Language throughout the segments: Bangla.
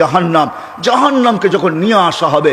জাহান্নাম জাহান্নামকে যখন নিয়ে আসা হবে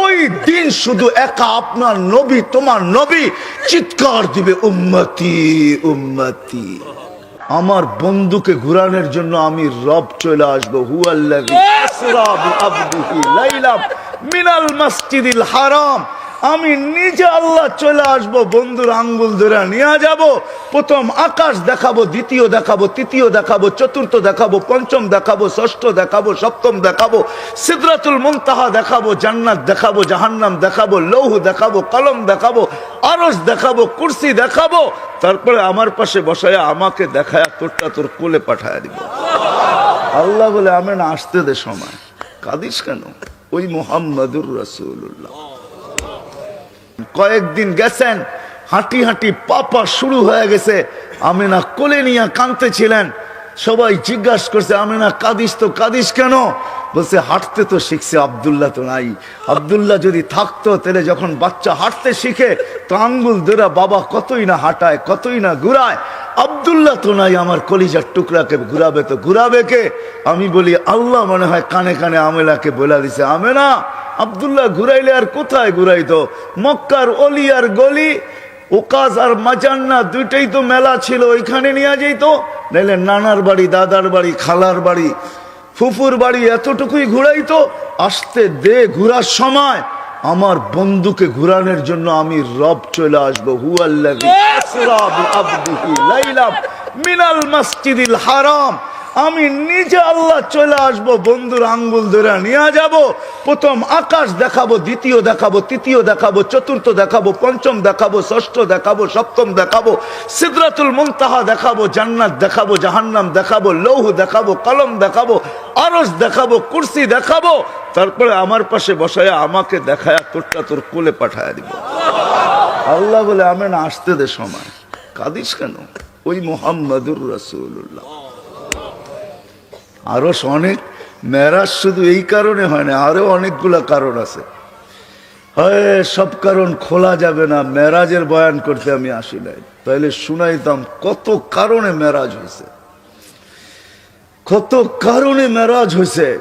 ওই দিন শুধু একা আপনার নবী, তোমার নবী চিৎকার দিবে, উম্মতি উম্মতি। আমার বন্ধুকে ঘুরানোর জন্য আমি রব চলে আসব। হুয়াল্লাহ মিনাল মসজিদিল হারাম। আমি নিজে আল্লাহ চলে আসব, বন্ধুর আঙ্গুল ধরে নিয়ে যাব। প্রথম আকাশ দেখাবো, দ্বিতীয় দেখাবো, তৃতীয় দেখাবো, চতুর্থ দেখাবো, পঞ্চম দেখাবো, ষষ্ঠ দেখাবো, সপ্তম দেখাবো, সিদরাতুল মুনতাহা দেখাবো, জান্নাত দেখাবো, জাহান্নাম দেখাবো, লৌহ দেখাবো, কলম দেখাবো আরস দেখাবো, কুরসি দেখাবো। তারপরে আমার পাশে বসায় আমাকে দেখায় তোরটা তোর কোলে পাঠায় দিব। আল্লাহ বলে আমি না আসতে দে সময়। কাদিস কেন? ওই মোহাম্মদুর রসুল্লাহ কয়েকদিন গেছেন, হাঁটি হাঁটি পাপা শুরু হয়ে গেছে। আমিনা কোলে নিয়ে কাঁদতেছিলেন সবাই জিজ্ঞাসা করছে, আমিনা, কাঁদিস তো, কাঁদিস কেন? বলছে, হাঁটতে তো শিখছে, আবদুল্লাহ তো নাই। আবদুল্লাহ যদি থাকতো, তাহলে যখন বাচ্চা হাঁটতে শিখে, তো আঙ্গুল ধরা বাবা কতই না হাঁটায়, কতই না ঘুরায়। আবদুল্লাহ তো নাই, আমার কলিজার টুকরাকে ঘুরাবে তো ঘুরাবে কে? আমি বলি, আল্লাহ মনে হয় কানে কানে আমেলাকে বলে দিছে, আমেনা আবদুল্লাহ ঘুরাইলে আর কোথায় ঘুরাইতো? মক্কার অলি আর গলি ওকাজ আর মাজান্না দুইটাই তো মেলা ছিল ওইখানে নিয়ে যেত নাইলে নানার বাড়ি দাদার বাড়ি খালার বাড়ি ফুফুর বাড়ি এতটুকুই ঘুরাইতো। আসতে দে ঘুরার সময় আমার বন্ধুকে ঘুরানোর জন্য আমি রব চলে আসব। লাইলাম মিনাল মসজিদিল হারাম। আমি নিজে আল্লাহ চলে আসব, বন্ধুর আঙ্গুল ধরে নিয়ে যাব। প্রথম আকাশ দেখাবো, দ্বিতীয় দেখাবো, তৃতীয় দেখাবো, চতুর্থ দেখাবো, পঞ্চম দেখাবো, ষষ্ঠ দেখাবো, সপ্তম দেখাবো, সিদরাতুল মুনতাহা দেখাবো, জান্নাত দেখাবো, জাহান্নাম দেখাবো, লৌহ দেখাবো, কলম দেখাবো আরস দেখাবো, কুরসি দেখাবো। তারপরে আমার পাশে বসায় আমাকে দেখায় তোরটা তোর কোলে পাঠায় দিব। আল্লাহ বলে আমি না আসতে দে সময়। কাদিস কেন? ওই মোহাম্মদুর রসুল্লাহ আরও অনেক মেরাজ শুধু এই কারণে হয় না, আরও অনেকগুলা কারণ আছে। হয়, সব কারণ খোলা যাবে না, মেরাজের বয়ান করতে আমি আসি নাই। তাইলে শুনাইতাম, কত কারণে মেরাজ হয়েছে কত কারণে মেরাজ হয়েছে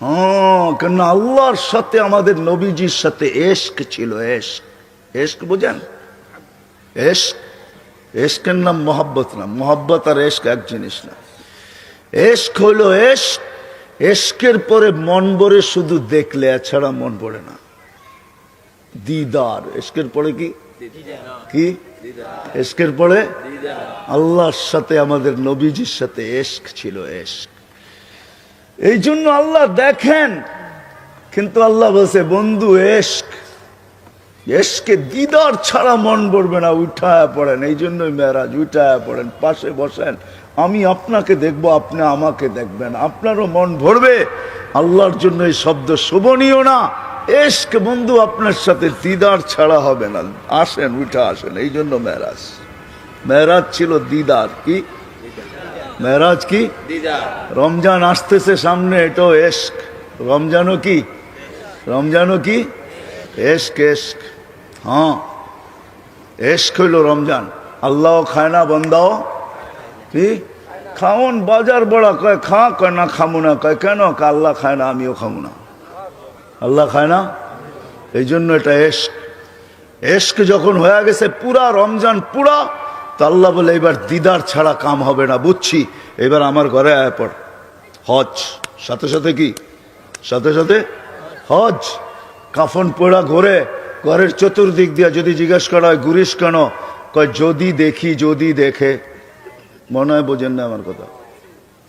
হ্যাঁ কেন আল্লাহর সাথে আমাদের নবীজির সাথে এশক ছিল, এশক। এশক বোঝেন? এশক। এশকের নাম মোহাব্বত না, মোহাব্বত আর এশক এক জিনিস না। এশক হইল এশক। এশকের পরে মন ভরে শুধু দেখলে এছাড়া মন পড়ে না। দিদার। এশকের পরে কি? কি? এশকের পরে আল্লাহর সাথে, আমাদের নবীজির সাথে এশক ছিল এশক। এই জন্য আল্লাহ দেখেন, কিন্তু আল্লাহ বলছে, বন্ধু, এশক। এশকে দিদার ছাড়া মন পড়বে না, উঠায় পড়েন। এই জন্যই মেয়েরাজ, উঠায় পড়েন, পাশে বসেন। আমি আপনাকে দেখব আপনি আমাকে দেখবেন। আপনারও মন ভরবে। আল্লাহর জন্য এই শব্দ শোভনীয় না। এশক বন্ধু আপনার সাথে দিদার ছাড়া হবে না। আসেন উঠে আসেন। এই জন্য মেয়েরাজ মেয়েরাজ ছিল দিদার কি? মেয়েরাজ কি? রমজান আসতেছে সামনে এটাও এশক। রমজানও কি? রমজানও কি? এশক এশক। হ্যাঁ এশক হইল রমজান। আল্লাহ খায় না বন্দাও কি? খাওন, বাজার বড়া কয়, খা কয়, না খামু না কয়, কেন? আল্লাহ খায় না, আমিও খামু না। আল্লাহ খায় না? এই জন্য এটা এশক। এশক যখন হয়ে গেছে পুরা রমজান পুরা, তো আল্লাহ বলে এবার দিদার ছাড়া কাম হবে না, বুঝছি? এবার আমার ঘরে আয় পড়। হজ। সাথে সাথে কি? সাথে সাথে হজ। কাফন পোড়া ঘরে, ঘরের চতুর্দিক দিয়া যদি জিজ্ঞেস করা হয় ঘুরিস কেন? কয়, যদি দেখি, যদি দেখে। মনে হয় বোঝেন না আমার কথা।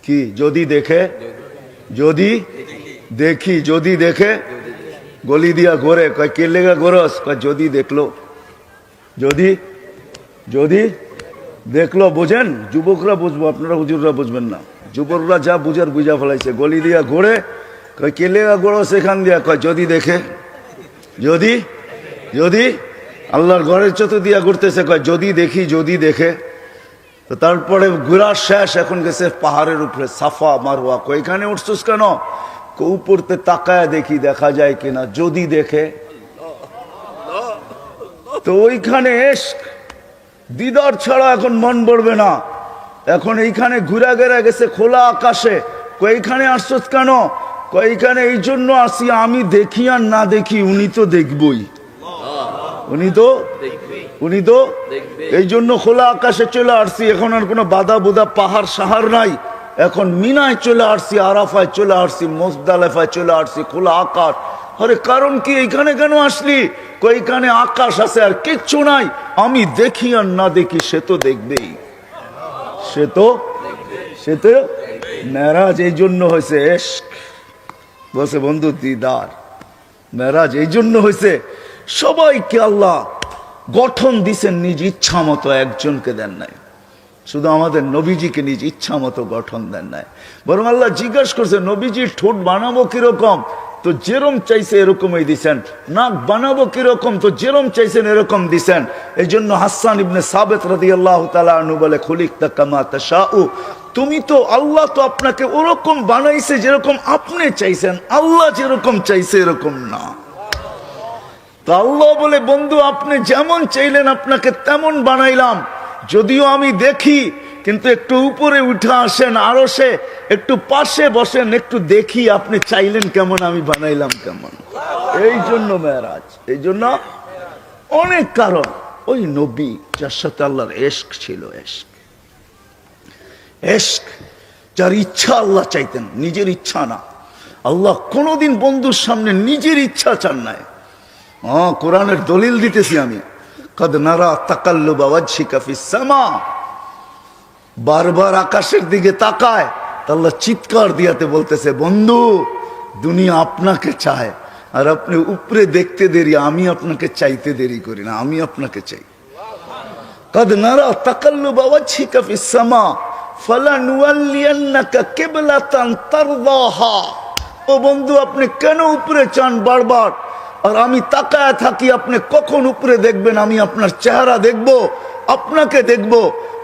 কি? যদি দেখে? যদি দেখি, যদি দেখে? গলি দিয়া ঘোরে। কয় কে লেগা ঘোরস? কয়, যদি দেখল। যদি যদি দেখল, বোঝেন? যুবকরা বুঝব, আপনারা হুজুররা বুঝবেন না। যুবকরা যা বুঝার বুঝা ফেলাইছে। গলি দিয়া ঘোরে, কয় কেলে গোড়ো সেখান দিয়া? কয়, যদি দেখে। যদি যদি আল্লাহর ঘরের চতুর্দিয়া ঘুরতেছে, কয়, যদি দেখি, যদি দেখে। তো তারপরে ঘোরার শেষ এখন গেছে পাহাড়ের উপরে, সাফা, মারোয়া। কইখানে উঠছিস কেন? কৌপুরতে তাকায় দেখি দেখা যায় কিনা, যদি দেখে। তো ওইখানে দিদার ছাড়া এখন মন পড়বে না। এখন এইখানে ঘুরা গেরা গেছে খোলা আকাশে। কইখানে আসছস কেন? কইখানে এই জন্য আসি, আমি দেখি আর না দেখি, উনি তো দেখবই। উনি তো উনি তো এই জন্য খোলা আকাশে চলে আসছি। এখন আর কোনো বাধা বুধা পাহাড় সাহার নাই। এখন মিনায় চলে আসছি আরাফায় চলে আসছি মোসদালেফায় চলে আসছি খোলা আকাশ। আরে কারণ কি? এইখানে কেন আসলি? কইখানে আকাশ আছে আর কিচ্ছু নাই। আমি দেখি আর না দেখি সে তো দেখবেই। সে তো সে তো মেরাজ এই জন্য হয়েছে এশক। বলছে বন্ধু দিদার। মেরাজ এই জন্য হয়েছে। সবাইকে আল্লাহ গঠন দিছেন নিজ ইচ্ছা মতো, একজনকে দেন নাই। শুধু আমাদের নবীজিকে নিজ ইচ্ছা মতো গঠন দেন নাই। বরং আল্লাহ জিজ্ঞাসা করছে, নবীজির ঠোঁট বানাবো কীরকম? তো যেরম চাইছে এরকমই দিছেন। নাক বানাবো কীরকম? তো যেরম চাইছেন এরকম দিছেন। এই জন্য হাসান ইবনে সাবেত রাদি আল্লাহ তালু বলে খুলিক তাকামা তাশাউ। তুমি তো আল্লাহ তো আপনাকে ওরকম বানাইছে যেরকম আপনি চাইছেন। আল্লাহ যেরকম চাইছে এরকম না। তো আল্লাহ বলে, বন্ধু, আপনি যেমন চাইলেন আপনাকে তেমন বানাইলাম। যদিও আমি দেখি, কিন্তু একটু উপরে উঠে আসেন আরও সে একটু পাশে বসেন, একটু দেখি আপনি চাইলেন কেমন, আমি বানাইলাম কেমন। এই জন্য মেয়েরাজ এই জন্য অনেক কারণ। ওই নবী, যার সাথে আল্লাহর এশক ছিল, এশক। এশক, যার ইচ্ছা আল্লাহ চাইতেন, নিজের ইচ্ছা না। আল্লাহ কোনোদিন বন্ধুর সামনে নিজের ইচ্ছা চান নাই। হ্যাঁ কোরআনের দলিল দিতেছি আমি। কদ নারা তাকাল্লু বাবা সামা। বারবার আকাশের দিকে তাকায়, তা আল্লাহ চিৎকার দিয়াতে বলতেছে, বন্ধু, দুনিয়া আপনাকে চায়, আর আপনি উপরে দেখতে দেরি, আমি আপনাকে চাইতে দেরি করি না, আমি আপনাকে চাই। কদ নারা তাকাল্লু বাবা সামা, ফালা নুয়াল্লিয়ান্নাকা কিবলাতান তারদাহা। ও বন্ধু, আপনি কেন উপরে চান বারবার? আর আমি তাকায় থাকি, আপনি কখন উপরে দেখবেন, আমি আপনার চেহারা দেখব, আপনাকে দেখব।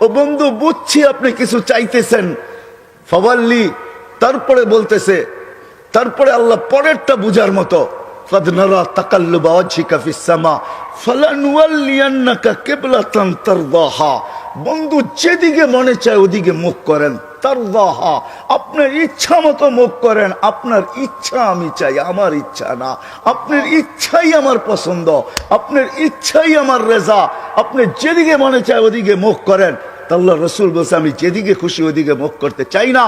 ও বন্ধু, বুঝছি আপনি কিছু চাইতেছেন। ফবাল্লি তারপরে বলতেছে, তারপরে আল্লাহ পরেরটা বুঝার মতো বন্ধু, যেদিকে মনে চায় ওদিকে মুখ করেন। আপনার ইচ্ছা মতো মুখ করেন, আপনার ইচ্ছা আমি চাই, আমার ইচ্ছা না। আপনার ইচ্ছাই আমার পছন্দ, আপনার ইচ্ছাই আমার রেজা। আপনি যেদিকে মনে চায় ওদিকে মুখ করেন। তাল্লাহ রসুল বলছে, আমি যেদিকে খুশি ওদিকে মুখ করতে চাই না।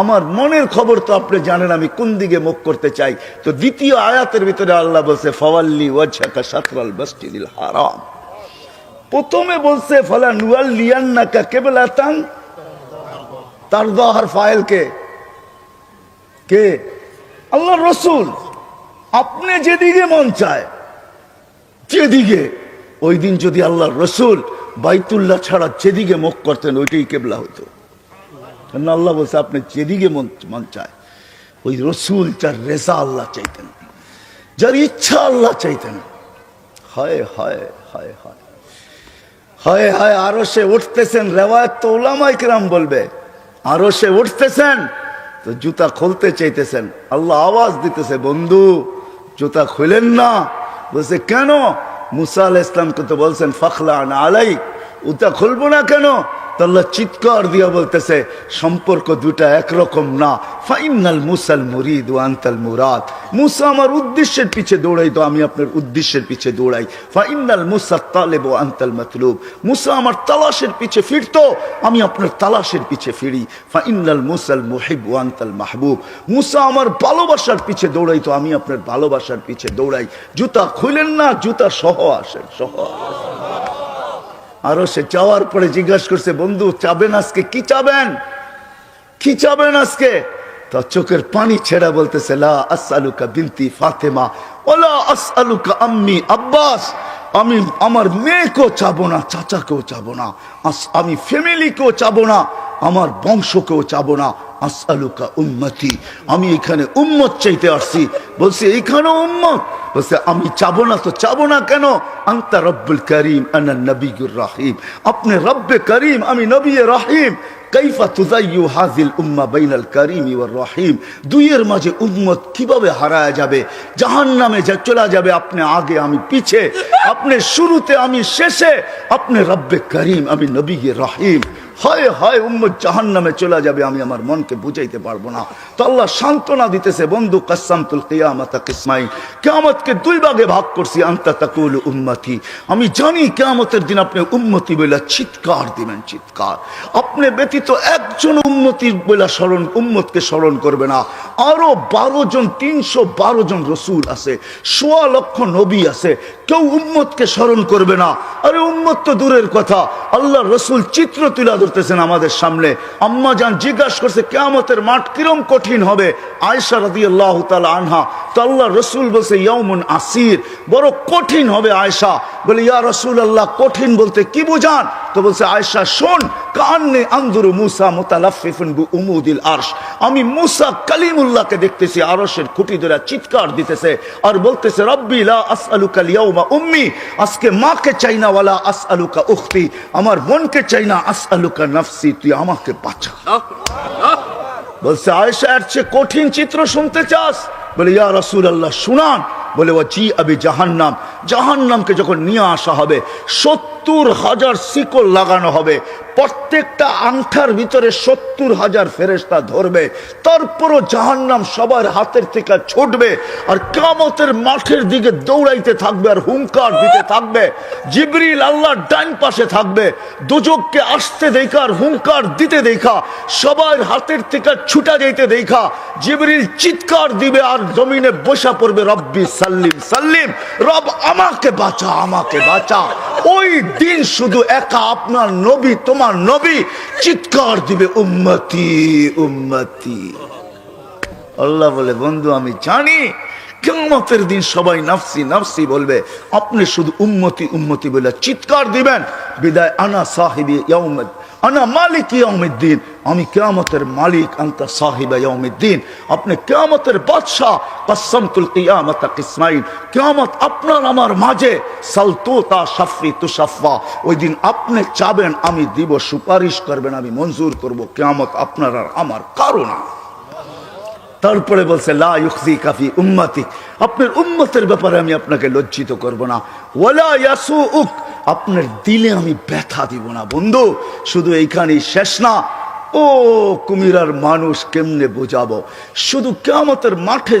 আমার মনের খবর তো আপনি জানেন, আমি কোন দিকে মুখ করতে চাই। তো দ্বিতীয় আয়াতের ভিতরে আল্লাহ বলছে, ফওয়াল্লি ওয়াজহাকা সাতরাল মসজিদিল হারাম। প্রথমে বলছে, ফলা নুয়াল লিয়ান্নাকা কেবলাতান তার দহার ফাইল কে? কে? আল্লাহ রসুল। আপনি যেদিকে মন চায়, যেদিকে। ওই দিন যদি আল্লাহ রসুল বাইতুল্লাহ ছাড়া যেদিকে মুখ করতেন, ওইটাই কেবলা কেন আল্লাহ বলছে, আপনি যেদিকে মন মন চায়, ওই রসুল যার রেজা আল্লাহ চাইতেন, যার ইচ্ছা আল্লাহ চাইতেন। হায় হায় হায় হায়। হায় হায় আরও সে উঠতেছেন, রেওয়ায়ত তো ওলামাই কিরাম বলবে। আরও সে উঠতেছেন। তো জুতা খুলতে চাইতেছেন। আল্লাহ আওয়াজ দিতেছে, বন্ধু, জুতা খুলেন না। বলছে, কেন? মুসা আল ইসলামকে তো বলছেন ফখলা না আলাই উতা খুলবো না কেন? আল্লাহ চিৎকার দিয়া বলতেছে, সম্পর্ক দুটা একরকম না। ফাইনাল মুসাল মুরিদ ও আন্তাল মুরাদ। মুসা আমার উদ্দেশ্যের পিছে দৌড়াই তো আমি আপনার উদ্দেশ্যের পিছে দৌড়াই। ফাইনাল মুসা তালেব ও আন্তাল মতলুব। মুসা আমার তালাশের পিছে ফিরতো, আমি আপনার তালাশের পিছে ফিরি। ফাইনাল মুসাল মুহিব ও আন্তাল মাহবুব। মুসা আমার ভালোবাসার পিছে দৌড়াই তো আমি আপনার ভালোবাসার পিছে দৌড়াই। জুতা খুলেন না, জুতা সহ আসেন সহ আসেন। আরও সে চাওয়ার পরে জিজ্ঞাসা করছে, বন্ধু, চাবেন আজকে? কি চাবেন? কি চাবেন আজকে? তার চোখের পানি ছেড়া বলতেছে, লা আসআলুকা বিনতি ফাতেমা, ওলা আসআলুকা আম্মি আব্বাস। আমি, আমার মেয়েকেও চাবো না, চাচাকেও চাবো না। আমি ফ্যামিলিকেও চাবো না, আমার বংশকেও চাবো না। আসআলুকা উম্মতি, আমি এখানে উম্মত চাইতে আসছি। বলছে, এইখানেও উম্মত? বলছে, আমি চাবো না তো চাবো না কেন? আন্তা রব্বুল করিম, আনা নবীর রাহিম। আপনি রব্বে করিম, আমি নবী রাহিম। কাইফা তুজাইয়ু হাজিল উম্মা বাইনাল করিম ওয়ার রহিম। দুইয়ের মাঝে উম্মত কীভাবে হারায় যাবে? জাহান্নামে যা চলে যাবে, আপনি আগে, আমি পিছে। আপনি শুরুতে, আমি শেষে। আপনি রব্বে করিম, আমি নবী রাহিম। হয় হয় উম্মত জাহান নামে চলে যাবে, আমি আমার মনকে বুঝাইতে পারব না। তো আল্লাহ সান্ত্বনা দিতেছে, বন্ধু কাসামতুল কিয়ামত কিসমাই কিয়ামতকে দুই ভাগে ভাগ করছি, আন্তা তাকুল উম্মতি। আমি জানি কেয়ামতের দিন আপনি উম্মতি বইলা চিৎকার দিবেন, চিৎকার। আপনি ব্যতীত একজন উন্নতির বইলা স্মরণ, উম্মতকে স্মরণ করবে না। আরও বারো জন, তিনশো বারো জন রসুল আছে, সোয়া লক্ষ নবী আছে কেউ উম্মতকে স্মরণ করবে না। আরে উম্মত তো দূরের কথা। আল্লাহ রসুল চিত্র তুলে ধরতেছেন আমাদের সামনে। আম্মা যান জিজ্ঞাসা করছে, কেয়ামতের মাঠ কিরম কঠিন হবে? আয়সা রাদি আল্লাহ আনহা, তো আল্লাহ রসুল বলছে ইয়মুন আসির। বড় কঠিন হবে আয়সা বলে, ইয়া রসুল আল্লাহ কঠিন বলতে কি বুঝান? তো বলছে আয়সা শোন কান্নে আন্দুরু মুসা মুতালাফিফুন বি উমুদিল আরশ। আমি মুসা কালিমুল্লাহকে দেখতেছি আরশের খুঁটি ধরে চিৎকার দিতেছে আর বলতেছে রব্বি লা আসআলুকা লিয়াউমা উম্মি আজকে মাকে চাই না ওয়ালা আসআলুকা উখতি। আমার বোনকে চাই না আসআলুকা নাফসি তুই আমাকে বাঁচা। বলছে আয়েশা এর চেয়ে কঠিন চিত্র শুনতে চাস? বলে, ইয়া রসুল আল্লাহ শুনান। বলে ও জি আবি জাহান্নাম জাহান্নামকে যখন নিয়ে আসা হবে, সত্তর হাজার শিকল লাগানো হবে। প্রত্যেকটা আংঠার ভিতরে সত্তর হাজার ফেরেস্তা ধরবে। তারপরও জাহান্নাম সবার হাতের থেকে ছুটবে আর কামতের মাঠের দিকে দৌড়াইতে থাকবে আর হুঙ্কার দিতে থাকবে। জিবরিল আল্লাহর ডাইন পাশে থাকবে। দুজককে আসতে দেখা আর হুঙ্কার দিতে দেখা। সবার হাতের থেকে ছুটা যাইতে দেখা। জিবরিল চিৎকার দিবে আর জমিনে বসা পড়বে, রব্বি সাল্লিম সাল্লিম, রব আমাকে বাঁচা আমাকে বাঁচা। ওই দিন শুধু একা আপনার নবী, তোমার নবী চিৎকার দিবে, উম্মতি উম্মতি। আল্লাহ বলে, বন্ধু, আমি জানি কেমতের দিন সবাই নাফসি নাফসি বলবে, আপনি শুধু উম্মতি উম্মতি বলে চিৎকার দিবেন। বিদায়, আনা সাহিবি ইয়াউমদ আনা মালিক আমি কেয়ামতের মালিক, আন্তা সাহিবা আপনি কেয়ামতের বাদশাহ কিয়ামত কিসমাইল কেয়ামত আপনার আমার মাঝে। ওই দিন আপনি চাবেন, আমি দিব, সুপারিশ করবেন, আমি মঞ্জুর করব। কেয়ামত আপনার আর আমার কারণ তারপরে বলছে, লা ইউখজি কাফি উম্মতি আপনার উম্মতের ব্যাপারে আমি আপনাকে লজ্জিত করব না। ওয়ালা ইয়াসু উক আপনার দিলে আমি ব্যথা দিব না, বন্ধু। শুধু এইখানেই শেষ না। ও কুমিরার মানুষ কেমনে বোঝাবো? শুধু কেমতের মাঠে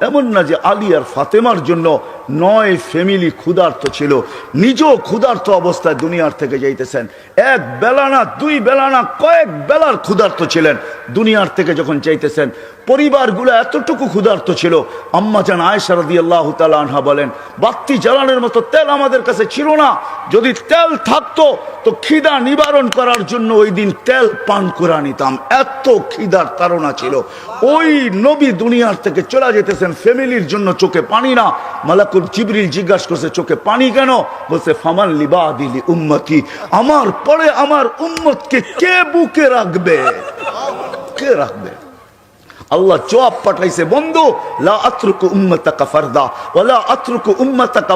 এমন না যে আলী আর ফাতেমার জন্য নয় ফ্যামিলি ক্ষুধার্ত ছিল। নিজেও ক্ষুধার্ত অবস্থায় দুনিয়ার থেকে যাইতেছেন। এক বেলা না, দুই বেলা না, কয়েক বেলার ক্ষুধার্ত ছিলেন দুনিয়ার থেকে যখন চাইতেছেন পরিবারগুলো এতটুকু ক্ষুধার্ত ছিল। আম্মা জান আয়সার দিয়ে আল্লাহ আনহা বলেন বাত্তি জ্বালানোর মতো তেল আমাদের কাছে ছিল না। যদি তেল থাকতো, তো খিদা নিবারণ করার জন্য ওই দিন তেল পান করে নিতাম। এত খিদার তারা ছিল। ওই নবী দুনিয়ার থেকে চলে যেতেছেন। ফ্যামিলির জন্য চোখে পানি না। মালাকুল জিবরিল জিজ্ঞাসা করছে, চোখে পানি কেন? বলছে, ফামান লিবা দিলি উম্মতি। আমার পরে আমার উম্মতকে কে বুকে রাখবে? কে রাখবে? আল্লাহ জবাব পাঠাইছে, বন্ধু, লা আত্রুকু উম্মতাকা ফারদা ওয়ালা আত্রুকু উম্মতাকা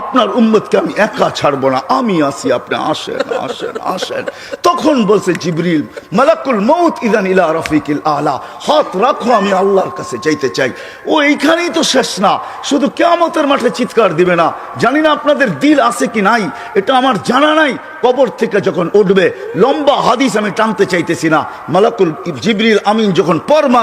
আপনার উম্মতকে আমি একা ছাড়বো না, আমি আসি আপনি আসেন আসেন আসেন। তখন বলছে জিবরিল, মালাকুল মউত ইদান ইলা রফিকিল আলা। হাত রাখো, আমি আল্লাহর কাছে যাইতে চাই। ও, এইখানেই তো শেষ না। শুধু কেয়ামতের মাঠে চিৎকার দিবে না। জানি না আপনাদের দিল আছে কি নাই, এটা আমার জানা নাই। কবর থেকে যখন উঠবে, লম্বা হাদিস আমি টানতে চাইতেছি না। মালাকুল জিবরিল আমিন যখন পরমা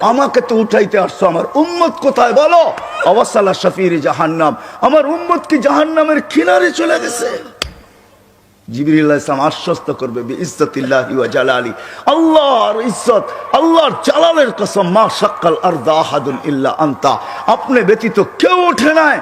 আমাকে তো উঠাইতে আসছো আমার উম্মত কোথায় বলো? অবসাল্লা শফির জাহান্নাম। আমার উম্মত কি জাহান্নামের কিনারে চলে গেছে? আশ্বস্ত করবে আল্লাহর আল্লাহর কসম, মা আন্তা। আপনি ব্যতীত কেউ ওঠে নাই।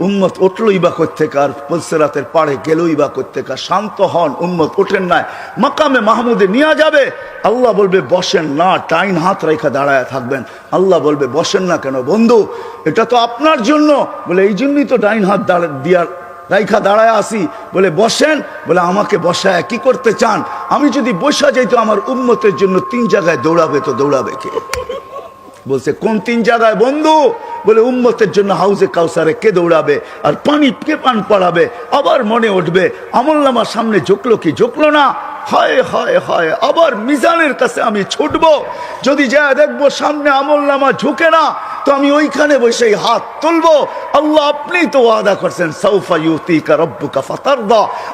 উম্মত উঠলই বা কোথেকে আর পলসেরাতের পাড়ে গেলই বা কোথেকে শান্ত হন, উম্মত ওঠেন নাই, মাকামে মাহমুদে নিয়ে যাবে। আল্লাহ বলবে, বসেন না টাইন হাত রেখা দাঁড়ায় থাকবেন। আল্লাহ বলবে, বসেন না কেন বন্ধু, এটা তো আপনার জন্য। বলে, এই জন্যই তো ডাইন হাত দাঁড়া দিয়ার রাইখা দাঁড়ায় আসি বলে, বসেন। বলে, আমাকে বসায় কি করতে চান? আমি যদি বসা যাইতো, আমার উন্মতের জন্য তিন জায়গায় দৌড়াবে তো দৌড়াবে কে? বলছে, কোন তিন জায়গায় বন্ধু? বলে, উম্মতের জন্য হাউজে কাউসারে কে দৌড়াবে আর পানি কে পান পড়াবে? আবার মনে উঠবে আমল্লামার সামনে ঝুঁকলো কি ঝুঁকলো না? হয় হয় হয়, আবার মিজানের কাছে আমি ছুটবো। যদি যা দেখব সামনে আমল্লামা ঝুঁকে না তো আমি ওইখানে বসে হাত তুলবো। আল্লাহ আপনি তো ওয়াদা করছেন সৌফা ইউতিকা রব্বুকা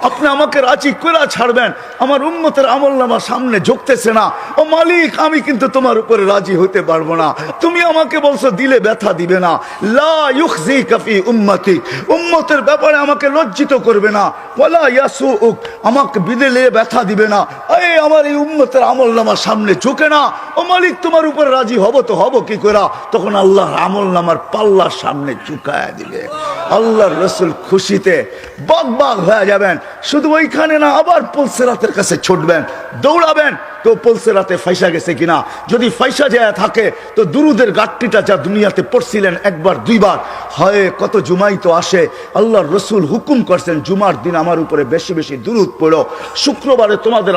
আপনি আমাকে রাজি করে ছাড়বেন, আমার উম্মতের আমলনামা সামনে ঝুঁকতেছে না। ও মালিক, আমি কিন্তু তোমার উপরে রাজি হতে পারব না। তুমি আমাকে বলছো, দিলে ব্যথা দিবে না। লা ইউখজি কাফি উম্মতি। উম্মতের ব্যাপারে আমাকে লজ্জিত করবে না। বলা ইয়াসু উক আমাকে বিদেলে ব্যথা দিবে না। এই আমার এই উম্মতের আমলনামা সামনে ঝুঁকে না। ও মালিক, তোমার উপরে রাজি হব তো হব কি করে তখন আল্লাহর আমল নামার পাল্লার সামনে চুকায় দিবে। আল্লাহর রসুল খুশিতে বাগ বাগ হয়ে যাবেন। শুধু ওইখানে না, আবার পলসেরাতের কাছে ছুটবেন, দৌড়াবেন। তো পলসেরাতে ফাইসা গেছে কিনা? যদি ফাইসা যায় থাকে, তো দুরুদের গাঠটিটা যা দুনিয়াতে পড়ছিলেন একবার, দুইবার। হয় কত জুমাই তো আসে, আল্লাহর রসুল হুকুম করছেন, জুমার দিন আমার উপরে বেশি বেশি দুরুদ পড়ো। শুক্রবারে তোমাদের